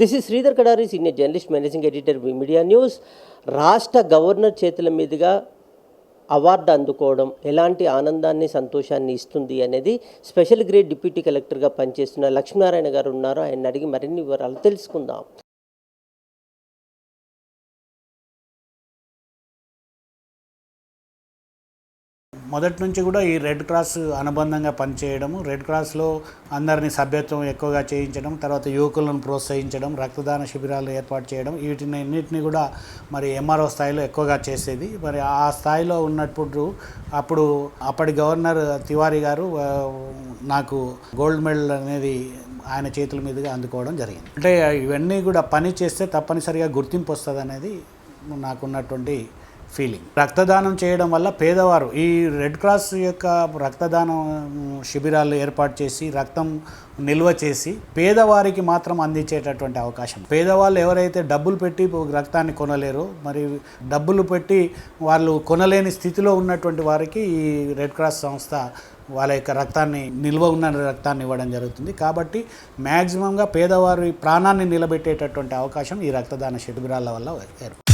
This is Sridhar Kadari senior journalist managing editor media news రాష్ట్ర governor చేతుల మీదుగా award అందుకోవడం ఎలాంటి ఆనందాన్ని సంతోషాన్ని ఇస్తుంది అనేది స్పెషల్ గ్రేడ్ డిప్యూటీ కలెక్టర్గా పనిచేస్తున్న లక్ష్మీనారాయణ గారు ఉన్నారు. ఆయన అడిగి మరిన్ని వివరాలు తెలుసుకుందాం. మొదటి నుంచి కూడా ఈ రెడ్ క్రాస్ అనుబంధంగా పనిచేయడము రెడ్ క్రాస్లో అందరినీ సభ్యత్వం ఎక్కువగా చేయించడం తర్వాత యువకులను ప్రోత్సహించడం రక్తదాన శిబిరాలు ఏర్పాటు చేయడం వీటిని అన్నింటినీ కూడా మరి ఎంఆర్ఓ స్థాయిలో ఎక్కువగా చేసేది. మరి ఆ స్థాయిలో ఉన్నప్పుడు అప్పుడు అప్పటి గవర్నర్ తివారీ గారు నాకు గోల్డ్ మెడల్ అనేది ఆయన చేతుల మీదుగా అందుకోవడం జరిగింది. అంటే ఇవన్నీ కూడా పని చేస్తే తప్పనిసరిగా గుర్తింపు వస్తుంది అనేది నాకున్నటువంటి ఫీలింగ్ రక్తదానం చేయడం వల్ల పేదవారు ఈ రెడ్ క్రాస్ యొక్క రక్తదానం శిబిరాలు ఏర్పాటు చేసి రక్తం నిల్వ చేసి పేదవారికి మాత్రం అందించేటటువంటి అవకాశం. పేదవాళ్ళు ఎవరైతే డబ్బులు పెట్టి రక్తాన్ని కొనలేరో మరి డబ్బులు పెట్టి వాళ్ళు కొనలేని స్థితిలో ఉన్నటువంటి వారికి ఈ రెడ్ క్రాస్ సంస్థ వాళ్ళ యొక్క రక్తాన్ని నిల్వ ఉన్న రక్తాన్ని ఇవ్వడం జరుగుతుంది. కాబట్టి మ్యాక్సిమంగా పేదవారి ప్రాణాన్ని నిలబెట్టేటటువంటి అవకాశం ఈ రక్తదాన శిబిరాల వల్ల ఏర్పడుతుంది